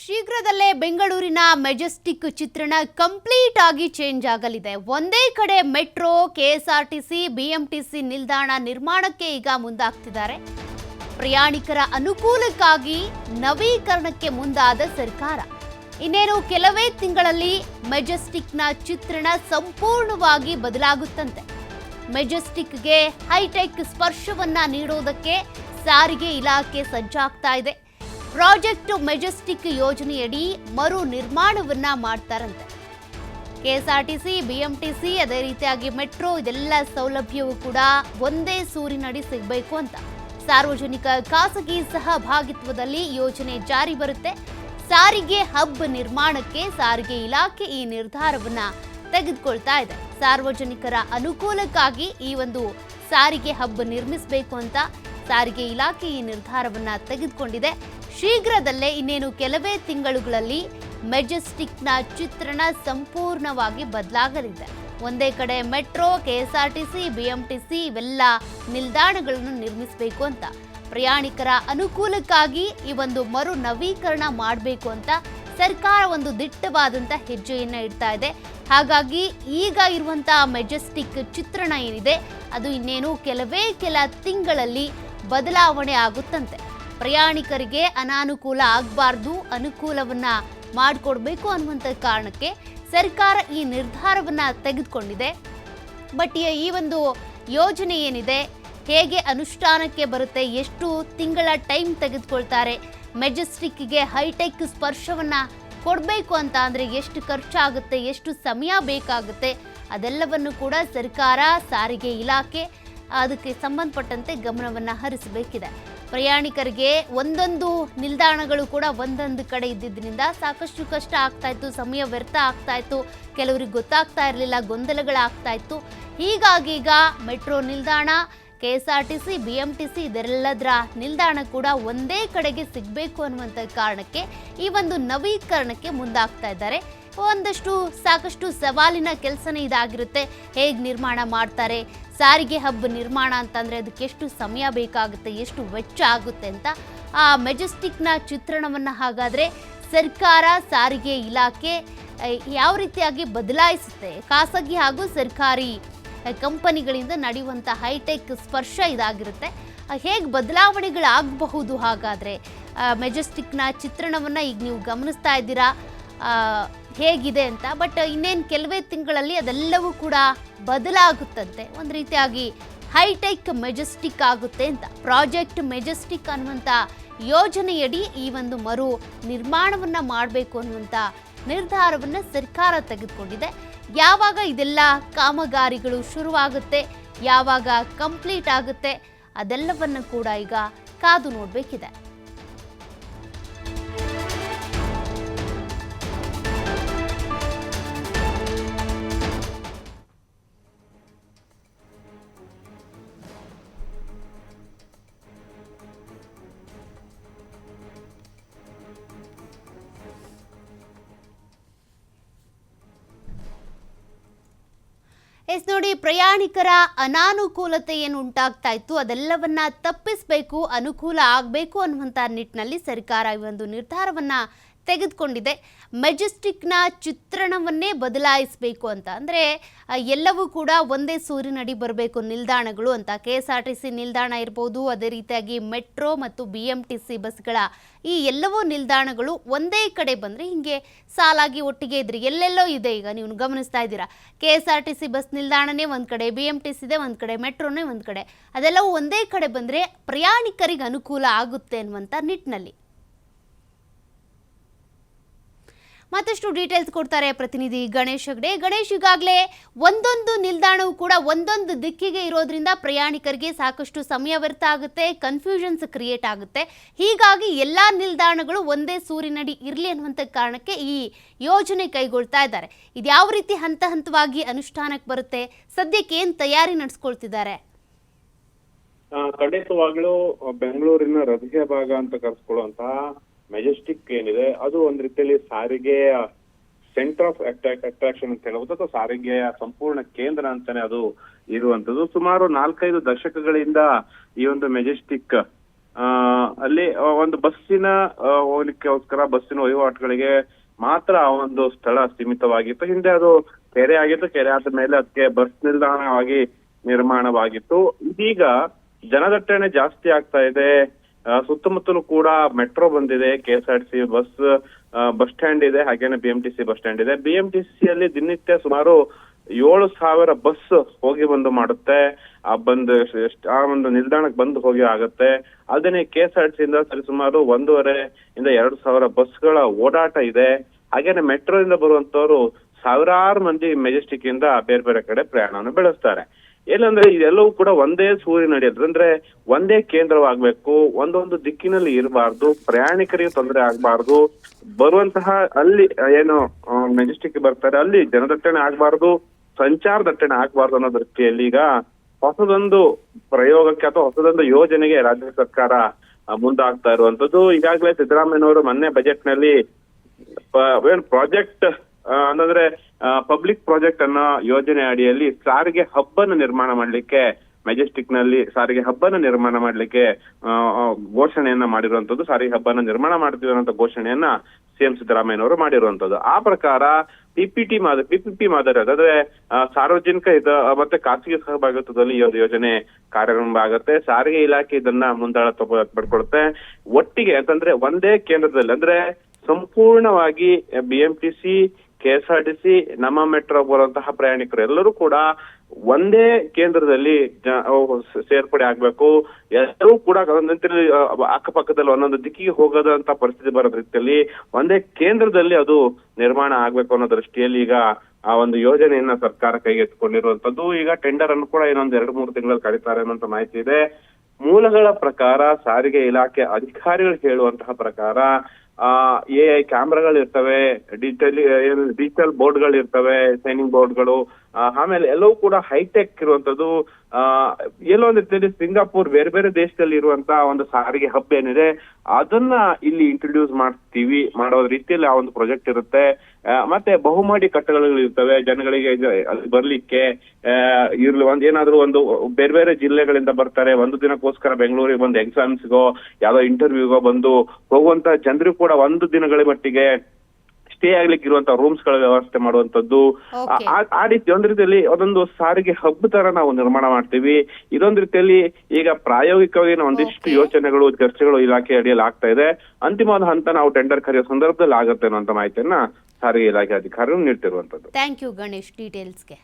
ಶೀಘ್ರದಲ್ಲೇ ಬೆಂಗಳೂರಿನ ಮೆಜೆಸ್ಟಿಕ್ ಚಿತ್ರಣ ಕಂಪ್ಲೀಟ್ ಆಗಿ ಚೇಂಜ್ ಆಗಲಿದೆ. ಒಂದೇ ಕಡೆ ಮೆಟ್ರೋ, ಕೆಎಸ್ಆರ್ಟಿಸಿ, ಬಿಎಂಟಿಸಿ ನಿಲ್ದಾಣ ನಿರ್ಮಾಣಕ್ಕೆ ಈಗ ಮುಂದಾಗ್ತಿದ್ದಾರೆ. ಪ್ರಯಾಣಿಕರ ಅನುಕೂಲಕ್ಕಾಗಿ ನವೀಕರಣಕ್ಕೆ ಮುಂದಾದ ಸರ್ಕಾರ. ಇನ್ನೇನು ಕೆಲವೇ ತಿಂಗಳಲ್ಲಿ ಮೆಜೆಸ್ಟಿಕ್ನ ಚಿತ್ರಣ ಸಂಪೂರ್ಣವಾಗಿ ಬದಲಾಗುತ್ತಂತೆ. ಮೆಜೆಸ್ಟಿಕ್ಗೆ ಹೈಟೆಕ್ ಸ್ಪರ್ಶವನ್ನ ನೀಡೋದಕ್ಕೆ ಸಾರಿಗೆ ಇಲಾಖೆ ಸಜ್ಜಾಗ್ತಾ ಇದೆ. ಪ್ರಾಜೆಕ್ಟ್ ಮೆಜೆಸ್ಟಿಕ್ ಯೋಜನೆಯಡಿ ಮರು ನಿರ್ಮಾಣವನ್ನ ಮಾಡ್ತಾರಂತೆ. ಕೆಎಸ್ಆರ್ಟಿಸಿ, ಬಿಎಂಟಿಸಿ ಅದೇ ರೀತಿಯಾಗಿ ಮೆಟ್ರೋ ಇದೆಲ್ಲ ಸೌಲಭ್ಯವೂ ಕೂಡ ಒಂದೇ ಸೂರಿನಡಿ ಸಿಗಬೇಕು ಅಂತ. ಸಾರ್ವಜನಿಕ ಖಾಸಗಿ ಸಹಭಾಗಿತ್ವದಲ್ಲಿ ಯೋಜನೆ ಜಾರಿ ಬರುತ್ತೆ. ಸಾರಿಗೆ ಹಬ್ ನಿರ್ಮಾಣಕ್ಕೆ ಸಾರಿಗೆ ಇಲಾಖೆ ಈ ನಿರ್ಧಾರವನ್ನ ತೆಗೆದುಕೊಳ್ತಾ ಇದೆ. ಸಾರ್ವಜನಿಕರ ಅನುಕೂಲಕ್ಕಾಗಿ ಈ ಒಂದು ಸಾರಿಗೆ ಹಬ್ ನಿರ್ಮಿಸಬೇಕು ಅಂತ ಸಾರಿಗೆ ಇಲಾಖೆ ಈ ನಿರ್ಧಾರವನ್ನ ತೆಗೆದುಕೊಂಡಿದೆ. ಶೀಘ್ರದಲ್ಲೇ ಇನ್ನೇನು ಕೆಲವೇ ತಿಂಗಳುಗಳಲ್ಲಿ ಮೆಜೆಸ್ಟಿಕ್ನ ಚಿತ್ರಣ ಸಂಪೂರ್ಣವಾಗಿ ಬದಲಾಗಲಿದೆ. ಒಂದೇ ಕಡೆ ಮೆಟ್ರೋ, ಕೆಎಸ್ಆರ್ಟಿಸಿ, ಬಿಎಂಟಿಸಿ ಇವೆಲ್ಲ ನಿಲ್ದಾಣಗಳನ್ನು ನಿರ್ಮಿಸಬೇಕು ಅಂತ. ಪ್ರಯಾಣಿಕರ ಅನುಕೂಲಕ್ಕಾಗಿ ಈ ಒಂದು ಮರು ನವೀಕರಣ ಮಾಡಬೇಕು ಅಂತ ಸರ್ಕಾರ ಒಂದು ದಿಟ್ಟವಾದಂಥ ಹೆಜ್ಜೆಯನ್ನು ಇಡ್ತಾ ಇದೆ. ಹಾಗಾಗಿ ಈಗ ಇರುವಂತಹ ಮೆಜೆಸ್ಟಿಕ್ ಚಿತ್ರಣ ಏನಿದೆ, ಅದು ಇನ್ನೇನು ಕೆಲವೇ ಕೆಲ ತಿಂಗಳಲ್ಲಿ ಬದಲಾವಣೆ ಆಗುತ್ತಂತೆ. ಪ್ರಯಾಣಿಕರಿಗೆ ಅನಾನುಕೂಲ ಆಗಬಾರ್ದು, ಅನುಕೂಲವನ್ನ ಮಾಡಿಕೊಡ್ಬೇಕು ಅನ್ನುವಂಥ ಕಾರಣಕ್ಕೆ ಸರ್ಕಾರ ಈ ನಿರ್ಧಾರವನ್ನ ತೆಗೆದುಕೊಂಡಿದೆ. ಬಟ್ ಈ- ಒಂದು ಯೋಜನೆ ಏನಿದೆ, ಹೇಗೆ ಅನುಷ್ಠಾನಕ್ಕೆ ಬರುತ್ತೆ, ಎಷ್ಟು ತಿಂಗಳ ಟೈಮ್ ತೆಗೆದುಕೊಳ್ತಾರೆ, ಮೆಜೆಸ್ಟಿಕ್ಗೆ ಹೈಟೆಕ್ ಸ್ಪರ್ಶವನ್ನ ಕೊಡಬೇಕು ಅಂತ ಅಂದರೆ ಎಷ್ಟು ಖರ್ಚಾಗುತ್ತೆ, ಎಷ್ಟು ಸಮಯ ಬೇಕಾಗುತ್ತೆ, ಅದೆಲ್ಲವನ್ನು ಕೂಡ ಸರ್ಕಾರ, ಸಾರಿಗೆ ಇಲಾಖೆ, ಅದಕ್ಕೆ ಸಂಬಂಧಪಟ್ಟಂತೆ ಗಮನವನ್ನು ಹರಿಸಬೇಕಿದೆ. ಪ್ರಯಾಣಿಕರಿಗೆ ಒಂದೊಂದು ನಿಲ್ದಾಣಗಳು ಕೂಡ ಒಂದೊಂದು ಕಡೆ ಇದ್ದಿದ್ದರಿಂದ ಸಾಕಷ್ಟು ಕಷ್ಟ ಆಗ್ತಾ ಇತ್ತು, ಸಮಯ ವ್ಯರ್ಥ ಆಗ್ತಾ ಇತ್ತು, ಕೆಲವರಿಗೆ ಗೊತ್ತಾಗ್ತಾ ಇರಲಿಲ್ಲ, ಗೊಂದಲಗಳಾಗ್ತಾ ಇತ್ತು. ಹೀಗಾಗೀಗ ಮೆಟ್ರೋ ನಿಲ್ದಾಣ, K S R T C, B M T C ಇದೆಲ್ಲದರ ನಿಲ್ದಾಣ ಕೂಡ ಒಂದೇ ಕಡೆಗೆ ಸಿಗಬೇಕು ಅನ್ನುವಂಥ ಕಾರಣಕ್ಕೆ ಈ ಒಂದು ನವೀಕರಣಕ್ಕೆ ಮುಂದಾಗ್ತಾ ಇದ್ದಾರೆ. ಒಂದಷ್ಟು ಸಾಕಷ್ಟು ಸವಾಲಿನ ಕೆಲಸನೇ ಇದಾಗಿರುತ್ತೆ. ಹೇಗೆ ನಿರ್ಮಾಣ ಮಾಡ್ತಾರೆ? ಸಾರಿಗೆ ಹಬ್ ನಿರ್ಮಾಣ ಅಂತಂದರೆ ಅದಕ್ಕೆ ಎಷ್ಟು ಸಮಯ ಬೇಕಾಗುತ್ತೆ, ಎಷ್ಟು ವೆಚ್ಚ ಆಗುತ್ತೆ ಅಂತ ಆ ಮೆಜೆಸ್ಟಿಕ್ನ ಚಿತ್ರಣವನ್ನು ಹಾಗಾದರೆ ಸರ್ಕಾರ ಸಾರಿಗೆ ಇಲಾಖೆ ಯಾವ ರೀತಿಯಾಗಿ ಬದಲಾಯಿಸುತ್ತೆ? ಖಾಸಗಿ ಹಾಗೂ ಸರ್ಕಾರಿ ಕಂಪನಿಗಳಿಂದ ನಡೆಯುವಂಥ ಹೈಟೆಕ್ ಸ್ಪರ್ಶ ಇದಾಗಿರುತ್ತೆ. ಹೇಗೆ ಬದಲಾವಣೆಗಳಾಗಬಹುದು ಹಾಗಾದರೆ? ಮೆಜೆಸ್ಟಿಕ್ನ ಚಿತ್ರಣವನ್ನು ಈಗ ನೀವು ಗಮನಿಸ್ತಾ ಇದ್ದೀರಾ? ಹೇಗಿದೆ ಅಂತ ಬಟ್ ಇನ್ನೇನು ಕೆಲವೇ ತಿಂಗಳಲ್ಲಿ ಅದೆಲ್ಲವೂ ಕೂಡ ಬದಲಾಗುತ್ತಂತೆ. ಒಂದು ರೀತಿಯಾಗಿ ಹೈಟೆಕ್ ಮೆಜೆಸ್ಟಿಕ್ ಆಗುತ್ತೆ ಅಂತ, ಪ್ರಾಜೆಕ್ಟ್ ಮೆಜೆಸ್ಟಿಕ್ ಅನ್ನುವಂಥ ಯೋಜನೆಯಡಿ ಈ ಒಂದು ಮರು ನಿರ್ಮಾಣವನ್ನ ಮಾಡಬೇಕು ಅನ್ನುವಂಥ ನಿರ್ಧಾರವನ್ನ ಸರ್ಕಾರ ತೆಗೆದುಕೊಂಡಿದೆ. ಯಾವಾಗ ಇದೆಲ್ಲ ಕಾಮಗಾರಿಗಳು ಶುರುವಾಗುತ್ತೆ, ಯಾವಾಗ ಕಂಪ್ಲೀಟ್ ಆಗುತ್ತೆ, ಅದೆಲ್ಲವನ್ನು ಕೂಡ ಈಗ ಕಾದು ನೋಡಬೇಕಿದೆ. ಎಸ್ ನೋಡಿ, ಪ್ರಯಾಣಿಕರ ಅನಾನುಕೂಲತೆ ಏನು ಉಂಟಾಗ್ತಾ ಇತ್ತು. ಅದೆಲ್ಲವನ್ನ ತಪ್ಪಿಸಬೇಕು, ಅನುಕೂಲ ಆಗಬೇಕು ಅನ್ನುವಂಥ ನಿಟ್ಟಿನಲ್ಲಿ ಸರ್ಕಾರ ಈ ಒಂದು ನಿರ್ಧಾರವನ್ನ ತೆಗೆದುಕೊಂಡಿದೆ. ಮೆಜೆಸ್ಟಿಕ್ನ ಚಿತ್ರಣವನ್ನೇ ಬದಲಾಯಿಸಬೇಕು ಅಂತ. ಅಂದರೆ ಎಲ್ಲವೂ ಕೂಡ ಒಂದೇ ಸೂರಿನಡಿ ಬರಬೇಕು ನಿಲ್ದಾಣಗಳು ಅಂತ. K S R T C ನಿಲ್ದಾಣ ಇರ್ಬೋದು, ಅದೇ ರೀತಿಯಾಗಿ ಮೆಟ್ರೋ ಮತ್ತು ಬಿ ಎಂ ಟಿ ಸಿ ಬಸ್ಗಳ ಈ ಎಲ್ಲವೂ ನಿಲ್ದಾಣಗಳು ಒಂದೇ ಕಡೆ ಬಂದರೆ ಹಿಂಗೆ ಸಾಲಾಗಿ ಒಟ್ಟಿಗೆ ಇದ್ರಿ ಎಲ್ಲೆಲ್ಲೋ ಇದೆ. ಈಗ ನೀವು ಗಮನಿಸ್ತಾ ಇದ್ದೀರಾ, K S R T C bus ನಿಲ್ದಾಣನೇ ಒಂದು ಕಡೆ, ಬಿ ಎಂ ಟಿ ಸಿ ಇದೆ ಒಂದು ಕಡೆ, ಮೆಟ್ರೋನೇ ಒಂದು ಕಡೆ. ಅದೆಲ್ಲವೂ ಒಂದೇ ಕಡೆ ಬಂದರೆ ಪ್ರಯಾಣಿಕರಿಗೆ ಅನುಕೂಲ ಆಗುತ್ತೆ ಅನ್ನುವಂಥ ನಿಟ್ಟಿನಲ್ಲಿ. ಮತ್ತಷ್ಟು ಡೀಟೇಲ್ಸ್ ಕೊಡ್ತಾರೆ ಪ್ರತಿನಿಧಿ ಗಣೇಶ್ ಹೆಗ್ಡೆ. ಗಣೇಶ್ ಈಗಾಗಲೇ ಒಂದೊಂದು ನಿಲ್ದಾಣವೂ ಕೂಡ ಒಂದೊಂದು ದಿಕ್ಕಿಗೆ ಇರೋದ್ರಿಂದ ಪ್ರಯಾಣಿಕರಿಗೆ ಸಾಕಷ್ಟು ಸಮಯ ವ್ಯರ್ಥ ಆಗುತ್ತೆ ಕನ್ಫ್ಯೂಷನ್ಸ್ ಕ್ರಿಯೇಟ್ ಆಗುತ್ತೆ. ಹೀಗಾಗಿ ಎಲ್ಲ ನಿಲ್ದಾಣಗಳು ಒಂದೇ ಸೂರಿನಡಿ ಇರಲಿ ಅನ್ನುವಂಥ ಕಾರಣಕ್ಕೆ ಈ ಯೋಜನೆ ಕೈಗೊಳ್ತಾ ಇದ್ದಾರೆ. ಇದು ಯಾವ ರೀತಿ ಹಂತ ಹಂತವಾಗಿ ಅನುಷ್ಠಾನಕ್ಕೆ ಬರುತ್ತೆ? ಸದ್ಯಕ್ಕೆ ಏನು ತಯಾರಿ ನಡೆಸ್ಕೊಳ್ತಿದ್ದಾರೆ? ಖಂಡಿತವಾಗ್ಲೂ ಬೆಂಗಳೂರಿನ ಹೃದಯ ಭಾಗ ಅಂತ ಕರೆಸ್ಕೊಳ್ಳುವಂತಹ ಮೆಜೆಸ್ಟಿಕ್ ಏನಿದೆ, ಅದು ಒಂದ್ ರೀತಿಯಲ್ಲಿ ಸಾರಿಗೆಯ ಸೆಂಟರ್ ಆಫ್ ಅಟ್ರಾಕ್ಷನ್ ಅಂತ ಹೇಳ್ಬೋದು, ಅಥವಾ ಸಾರಿಗೆಯ ಸಂಪೂರ್ಣ ಕೇಂದ್ರ ಅಂತಾನೆ ಅದು ಇರುವಂತದ್ದು ಸುಮಾರು ನಾಲ್ಕೈದು ದಶಕಗಳಿಂದ ಈ ಒಂದು ಮೆಜೆಸ್ಟಿಕ್ ಅಲ್ಲಿ ಒಂದು ಬಸ್ಸಿನ ಹೋಗ್ಲಿಕ್ಕೋಸ್ಕರ ಬಸ್ಸಿನ ವಹಿವಾಟುಗಳಿಗೆ ಮಾತ್ರ ಆ ಒಂದು ಸ್ಥಳ ಸೀಮಿತವಾಗಿತ್ತು. ಹಿಂದೆ ಅದು ಕೆರೆ ಆಗಿತ್ತು, ಕೆರೆ ಆದ ಮೇಲೆ ಅದಕ್ಕೆ ಬಸ್ ನಿಲ್ದಾಣವಾಗಿ ನಿರ್ಮಾಣವಾಗಿತ್ತು. ಇದೀಗ ಜನದಟ್ಟಣೆ ಜಾಸ್ತಿ ಆಗ್ತಾ ಇದೆ. ಸುತ್ತಮುತ್ತಲೂ ಕೂಡ ಮೆಟ್ರೋ ಬಂದಿದೆ, ಕೆಎಸ್ಆರ್ಟಿಸಿ ಬಸ್ ಬಸ್ ಸ್ಟ್ಯಾಂಡ್ ಇದೆ, ಹಾಗೇನೆ B M T C bus stand ಇದೆ. ಬಿ ಎಂ ಟಿ ಸಿ ಅಲ್ಲಿ ದಿನನಿತ್ಯ ಸುಮಾರು ಏಳು ಸಾವಿರ ಬಸ್ ಹೋಗಿ ಬಂದು ಮಾಡುತ್ತೆ. ಆ ಬಂದ್ ಆ ಒಂದು ನಿಲ್ದಾಣಕ್ಕೆ ಬಂದು ಹೋಗಿ ಆಗುತ್ತೆ. ಅದೇನೆ ಕೆ ಎಸ್ ಆರ್ ಸಿ ಇಂದ ಸರಿಸುಮಾರು ಒಂದೂವರೆ ಇಂದ ಎರಡು ಸಾವಿರ ಬಸ್ಗಳ ಓಡಾಟ ಇದೆ. ಹಾಗೇನೆ ಮೆಟ್ರೋ ಇಂದ ಬರುವಂತವರು ಸಾವಿರಾರು ಮಂದಿ ಮೆಜೆಸ್ಟಿಕ್ ಇಂದ ಬೇರೆ ಬೇರೆ ಕಡೆ ಪ್ರಯಾಣವನ್ನು ಬೆಳೆಸ್ತಾರೆ. ಏನಂದ್ರೆ ಇದೆಲ್ಲವೂ ಕೂಡ ಒಂದೇ ಸೂರಿ ನಡೆಯೋದು ಅಂದ್ರೆ ಒಂದೇ ಕೇಂದ್ರವಾಗ್ಬೇಕು, ಒಂದೊಂದು ದಿಕ್ಕಿನಲ್ಲಿ ಇರಬಾರ್ದು, ಪ್ರಯಾಣಿಕರಿಗೆ ತೊಂದರೆ ಆಗ್ಬಾರ್ದು, ಬರುವಂತಹ ಅಲ್ಲಿ, ಏನು ಮೆಜೆಸ್ಟಿಕ್ ಬರ್ತಾರೆ, ಅಲ್ಲಿ ಜನದಟ್ಟಣೆ ಆಗ್ಬಾರ್ದು, ಸಂಚಾರ ದಟ್ಟಣೆ ಆಗ್ಬಾರ್ದು ಅನ್ನೋ ದೃಷ್ಟಿಯಲ್ಲಿ ಈಗ ಹೊಸದೊಂದು ಪ್ರಯೋಗಕ್ಕೆ ಅಥವಾ ಹೊಸದೊಂದು ಯೋಜನೆಗೆ ರಾಜ್ಯ ಸರ್ಕಾರ ಮುಂದಾಗ್ತಾ ಇರುವಂತದ್ದು ಈಗಾಗಲೇ ಸಿದ್ದರಾಮಯ್ಯನವರು ಮೊನ್ನೆ ಬಜೆಟ್ನಲ್ಲಿ ಏನ್ ಪ್ರಾಜೆಕ್ಟ್ ಅಂತಂದ್ರೆ ಪಬ್ಲಿಕ್ ಪ್ರಾಜೆಕ್ಟ್ ಅನ್ನೋ ಯೋಜನೆ ಅಡಿಯಲ್ಲಿ ಸಾರಿಗೆ ಹಬ್ಬನ ನಿರ್ಮಾಣ ಮಾಡಲಿಕ್ಕೆ ಮೆಜೆಸ್ಟಿಕ್ನಲ್ಲಿ ಸಾರಿಗೆ ಹಬ್ಬನ ನಿರ್ಮಾಣ ಮಾಡ್ಲಿಕ್ಕೆ ಘೋಷಣೆಯನ್ನ ಮಾಡಿರುವಂತದ್ದು ಸಾರಿಗೆ ಹಬ್ಬನ ನಿರ್ಮಾಣ ಮಾಡ್ತೀವಿ ಅನ್ನೋ ಘೋಷಣೆಯನ್ನ ಸಿಎಂ ಸಿದ್ದರಾಮಯ್ಯನವರು ಮಾಡಿರುವಂತದ್ದು ಆ ಪ್ರಕಾರ ಪಿಪಿಟಿ ಮಾದರಿ ಪಿಪಿಪಿ ಮಾದರಿ, ಅದಾದ್ರೆ ಸಾರ್ವಜನಿಕ ಹಿತ, ಮತ್ತೆ ಖಾಸಗಿ ಸಹಭಾಗಿತ್ವದಲ್ಲಿ ಈ ಒಂದು ಯೋಜನೆ ಕಾರ್ಯಾರಂಭ ಆಗುತ್ತೆ. ಸಾರಿಗೆ ಇಲಾಖೆ ಇದನ್ನ ಮುಂದಾಳ ಪಡ್ಕೊಳುತ್ತೆ. ಒಟ್ಟಿಗೆ ಅಂತಂದ್ರೆ ಒಂದೇ ಕೇಂದ್ರದಲ್ಲಿ, ಅಂದ್ರೆ ಸಂಪೂರ್ಣವಾಗಿ ಬಿಎಂಟಿಸಿ ಕೆಎಸ್ಆರ್ಟಿಸಿ, ನಮ್ಮ ಮೆಟ್ರೋ ಬರುವಂತಹ ಪ್ರಯಾಣಿಕರು ಎಲ್ಲರೂ ಕೂಡ ಒಂದೇ ಕೇಂದ್ರದಲ್ಲಿ ಸ- ಸೇರ್ಪಡೆ ಆಗ್ಬೇಕು. ಎಲ್ಲರೂ ಕೂಡ ಅಕ್ಕಪಕ್ಕದಲ್ಲಿ ಒಂದೊಂದು ದಿಕ್ಕಿಗೆ ಹೋಗದಂತ ಪರಿಸ್ಥಿತಿ ಬರೋ ರೀತಿಯಲ್ಲಿ ಒಂದೇ ಕೇಂದ್ರದಲ್ಲಿ ಅದು ನಿರ್ಮಾಣ ಆಗ್ಬೇಕು ಅನ್ನೋ ದೃಷ್ಟಿಯಲ್ಲಿ ಈಗ ಆ ಒಂದು ಯೋಜನೆಯನ್ನ ಸರ್ಕಾರ ಕೈಗೆತ್ತಿಕೊಂಡಿರುವಂತದ್ದು ಈಗ ಟೆಂಡರ್ ಅನ್ನು ಕೂಡ ಇನ್ನೊಂದ್ ಎರಡು, ಮೂರು ತಿಂಗಳಲ್ಲಿ ಕಳೀತಾರೆ ಅನ್ನೋಂತ ಮಾಹಿತಿ ಇದೆ. ಮೂಲಗಳ ಪ್ರಕಾರ ಸಾರಿಗೆ ಇಲಾಖೆ ಅಧಿಕಾರಿಗಳು ಹೇಳುವಂತಹ ಪ್ರಕಾರ ಎ ಐ ಕ್ಯಾಮ್ರಾಗಳು ಇರ್ತವೆ ಡಿಜಿಟಲ್ ಡಿಜಿಟಲ್ ಬೋರ್ಡ್ಗಳು ಇರ್ತವೆ ಸೈನಿಂಗ್ ಬೋರ್ಡ್ಗಳು ಆಮೇಲೆ ಎಲ್ಲವೂ ಕೂಡ ಹೈಟೆಕ್ ಇರುವಂತದ್ದು ಆ, ಎಲ್ಲೋ ಒಂದು ರೀತಿಯಲ್ಲಿ ಸಿಂಗಾಪುರ್ ಬೇರೆ ಬೇರೆ ದೇಶದಲ್ಲಿ ಇರುವಂತ ಒಂದು ಸಾರಿಗೆ ಹಬ್ ಏನಿದೆ, ಅದನ್ನ ಇಲ್ಲಿ ಇಂಟ್ರೊಡ್ಯೂಸ್ ಮಾಡ್ತೀವಿ ಮಾಡೋ ರೀತಿಯಲ್ಲಿ ಆ ಒಂದು ಪ್ರಾಜೆಕ್ಟ್ ಇರುತ್ತೆ. ಮತ್ತೆ ಬಹುಮಾಡಿ ಕಟ್ಟಡಗಳು ಇರ್ತವೆ, ಜನಗಳಿಗೆ ಅಲ್ಲಿ ಬರ್ಲಿಕ್ಕೆ ಇರ್ಲಿ, ಒಂದ್ ಏನಾದ್ರು ಒಂದು ಬೇರೆ ಬೇರೆ ಜಿಲ್ಲೆಗಳಿಂದ ಬರ್ತಾರೆ, ಒಂದು ದಿನಕ್ಕೋಸ್ಕರ ಬೆಂಗಳೂರಿಗೆ ಬಂದು ಎಕ್ಸಾಮ್ಸ್ಗೋ ಯಾವ್ದೋ ಇಂಟರ್ವ್ಯೂಗೋ ಬಂದು ಹೋಗುವಂತ ಜನರು ಕೂಡ ಒಂದು ದಿನಗಳ ಮಟ್ಟಿಗೆ ಸ್ಟೇ ಆಗ್ಲಿಕ್ಕೆ ಇರುವಂತ ರೂಮ್ಸ್ಗಳ ವ್ಯವಸ್ಥೆ ಮಾಡುವಂತದ್ದು ಆ- ರೀತಿ ಒಂದ್ ರೀತಿಯಲ್ಲಿ ಅದೊಂದು ಸಾರಿಗೆ ಹಬ್ ತರ ನಾವು ನಿರ್ಮಾಣ ಮಾಡ್ತೀವಿ. ಇದೊಂದ್ ರೀತಿಯಲ್ಲಿ ಈಗ ಪ್ರಾಯೋಗಿಕವಾಗಿ ಒಂದಿಷ್ಟು ಯೋಚನೆಗಳು ಚರ್ಚೆಗಳು ಇಲಾಖೆ ಅಡಿಯಲ್ಲಿ ಆಗ್ತಾ ಇದೆ. ಅಂತಿಮವಾದ ಹಂತ ನಾವು ಟೆಂಡರ್ ಕರೆಯೋ ಸಂದರ್ಭದಲ್ಲಿ ಆಗುತ್ತೆ ಅನ್ನುವಂತ ಮಾಹಿತಿಯನ್ನ ಸಾರಿಗೆ ಇಲಾಖೆ ಅಧಿಕಾರಿಗಳು ನೀಡ್ತಿರುವಂತದ್ದು ಥ್ಯಾಂಕ್ ಯು ಗಣೇಶ್. ಡೀಟೇಲ್ಸ್ಗೆ